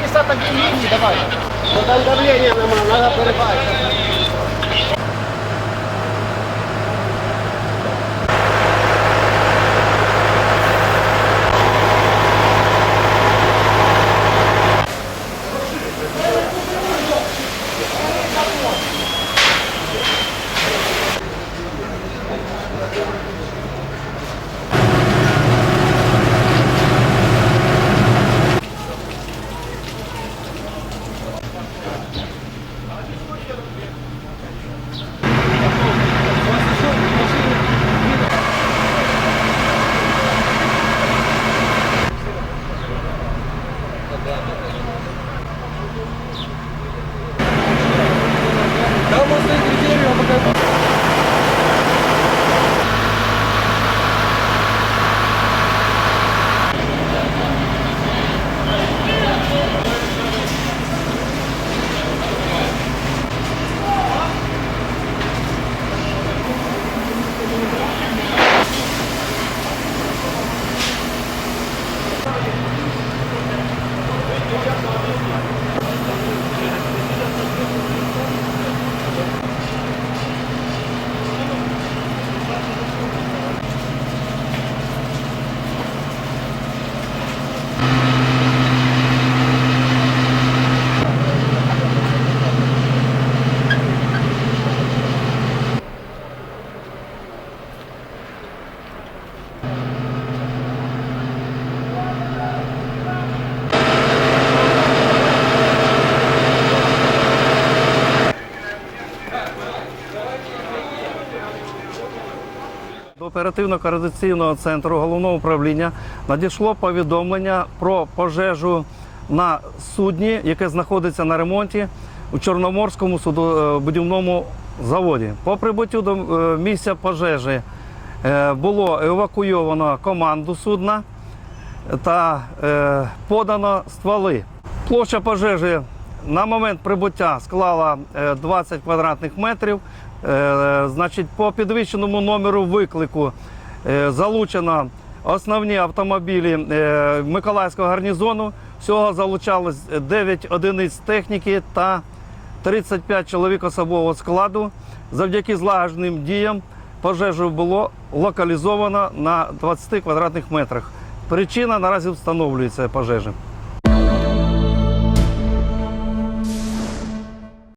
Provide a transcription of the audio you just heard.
50 так не давай. Давление нам надо порывать. realmente До оперативно-координаційного центру головного управління надійшло повідомлення про пожежу на судні, яке знаходиться на ремонті у Чорноморському судобудівному заводі. По прибуттю до е, місця пожежі е, було евакуйовано команду судна та е, подано стволи. Площа пожежі на момент прибуття склала е, 20 квадратних метрів. Е, Значить, по підвищеному номеру виклику е, залучено основні автомобілі е, Миколаївського гарнізону. Всього залучалось 9 одиниць техніки та 35 чоловік особового складу. Завдяки злагодженим діям пожежу було локалізовано на 20 квадратних метрах. Причина наразі встановлюється пожежі.